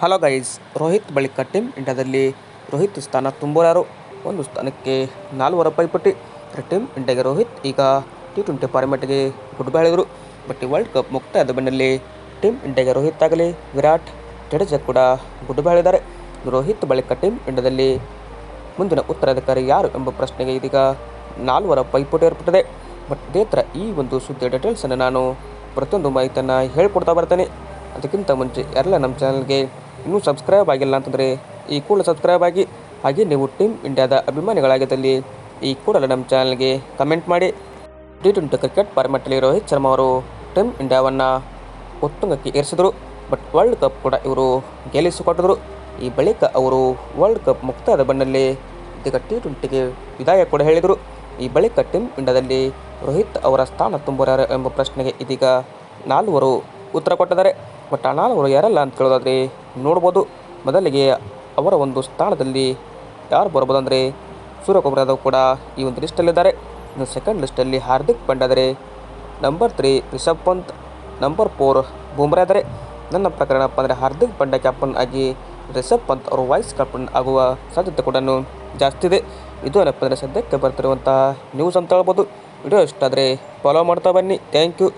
Hello guys, Rohit ಬಳಿಕ team ಇಂಡಿಯಾದಲ್ಲಿ ರೋಹಿತ್ ಸ್ಥಾನ ತುಂಬಲಾರು ಒಂದು ಸ್ಥಾನಕ್ಕೆ ನಾಲ್ವರ ಪೈಪೋಟಿ ಟೀಮ್ ಇಂಡಿಯಾಗೆ ರೋಹಿತ್ ಈಗ ಟಿ ಟ್ವೆಂಟಿ ಫಾರ್ಮ್ಯಾಟ್ಗೆ ಗುಡ್ ಬೈ ಹೇಳಿದರು ಬಟ್ ವರ್ಲ್ಡ್ ಕಪ್ ಮುಕ್ತಾಯದ ಬೆನ್ನಲ್ಲಿ ಟೀಮ್ ಇಂಡಿಯಾಗೆ ರೋಹಿತ್ ಆಗಲಿ, ವಿರಾಟ್, ಜಡೇಜಾ ಕೂಡ ಗುಡ್ ಬೈ ಹೇಳಿದ್ದಾರೆ ರೋಹಿತ್ ಬಳಿಕ ಟೀಮ್ ಇಂಡಿಯಾದಲ್ಲಿ ಮುಂದಿನ ಉತ್ತರಾಧಿಕಾರಿ ಯಾರು ಎಂಬ ಪ್ರಶ್ನೆಗೆ ಇದೀಗ ನಾಲ್ವರ ಪೈಪೋಟಿ ಏರ್ಪಟ್ಟಿದೆ. ಬಟ್ ಇದೇ ಥರ ಈ ಒಂದು ಸುದ್ದಿ ಡೀಟೇಲ್ಸನ್ನು ನಾನು ಪ್ರತಿಯೊಂದು ಮಾಹಿತಿಯನ್ನು ಹೇಳ್ಕೊಡ್ತಾ ಬರ್ತೇನೆ. ಅದಕ್ಕಿಂತ ಮುಂಚೆ ಎಲ್ಲ ನಮ್ಮ ಚಾನಲ್ಗೆ ಇನ್ನೂ ಸಬ್ಸ್ಕ್ರೈಬ್ ಆಗಿಲ್ಲ ಅಂತಂದರೆ ಈ ಕೂಡಲೇ ಸಬ್ಸ್ಕ್ರೈಬ್ ಆಗಿ, ಹಾಗೆ ನೀವು ಟೀಮ್ ಇಂಡಿಯಾದ ಅಭಿಮಾನಿಗಳಾಗಿದ್ದಲ್ಲಿ ಈ ಕೂಡಲೇ ನಮ್ಮ ಚಾನಲ್ಗೆ ಕಮೆಂಟ್ ಮಾಡಿ. ಟಿ ಟ್ವೆಂಟಿ ಕ್ರಿಕೆಟ್ ಫಾರ್ಮ್ಯಾಟಲ್ಲಿ ರೋಹಿತ್ ಶರ್ಮಾ ಅವರು ಟೀಮ್ ಇಂಡಿಯಾವನ್ನು ಉತ್ತುಂಗಕ್ಕೆ ಏರಿಸಿದರು, ಬಟ್ ವರ್ಲ್ಡ್ ಕಪ್ ಕೂಡ ಇವರು ಗೆಲ್ಲಿಸಿಕೊಟ್ಟಿದ್ರು. ಈ ಬಳಿಕ ಅವರು ವರ್ಲ್ಡ್ ಕಪ್ ಮುಕ್ತಾಯದ ಬಣ್ಣಲ್ಲಿ ಇದೀಗ ಟಿ ಟ್ವೆಂಟಿಗೆ ವಿದಾಯ ಕೂಡ ಹೇಳಿದರು. ಈ ಬಳಿಕ ಟೀಮ್ ಇಂಡಿಯಾದಲ್ಲಿ ರೋಹಿತ್ ಅವರ ಸ್ಥಾನ ತುಂಬರ್ಯಾರು ಎಂಬ ಪ್ರಶ್ನೆಗೆ ಇದೀಗ ನಾಲ್ವರು ಉತ್ತರ ಕೊಟ್ಟಿದ್ದಾರೆ. ಬಟ್ ಆ ನಾಲ್ವರು ಯಾರಲ್ಲ ಅಂತ ಕೇಳೋದಾದರೆ ನೋಡ್ಬೋದು. ಮೊದಲಿಗೆ ಅವರ ಒಂದು ಸ್ಥಾನದಲ್ಲಿ ಯಾರು ಬರ್ಬೋದು ಅಂದರೆ ಸೂರ್ಯಕುಮಾರ್ ಯಾದವ್ ಕೂಡ ಈ ಒಂದು ಲಿಸ್ಟಲ್ಲಿದ್ದಾರೆ ಇನ್ನು ಸೆಕೆಂಡ್ ಲಿಸ್ಟಲ್ಲಿ ಹಾರ್ದಿಕ್ ಪಾಂಡ್ಯ ಇದ್ದಾರೆ. Number three Rishabh Pant number four Bumrah ಆದರೆ ನನ್ನ ಪ್ರಕಾರ ಏನಪ್ಪ ಅಂದರೆ ಹಾರ್ದಿಕ್ ಪಾಂಡ್ಯ ಕ್ಯಾಪ್ಟನ್ ಆಗಿ ರಿಷಬ್ ಪಂತ್ ಅವರು ವೈಸ್ ಕ್ಯಾಪ್ಟನ್ ಆಗುವ ಸಾಧ್ಯತೆ ಕೂಡ ಜಾಸ್ತಿ ಇದೆ. ಇದು ಏನಪ್ಪ ಅಂದರೆ ಸದ್ಯಕ್ಕೆ ಬರ್ತಿರುವಂಥ ನ್ಯೂಸ್ ಅಂತ ಹೇಳ್ಬೋದು. ವಿಡಿಯೋ ಇಷ್ಟ ಆದರೆ ಫಾಲೋ ಮಾಡ್ತಾ ಬನ್ನಿ. Thank you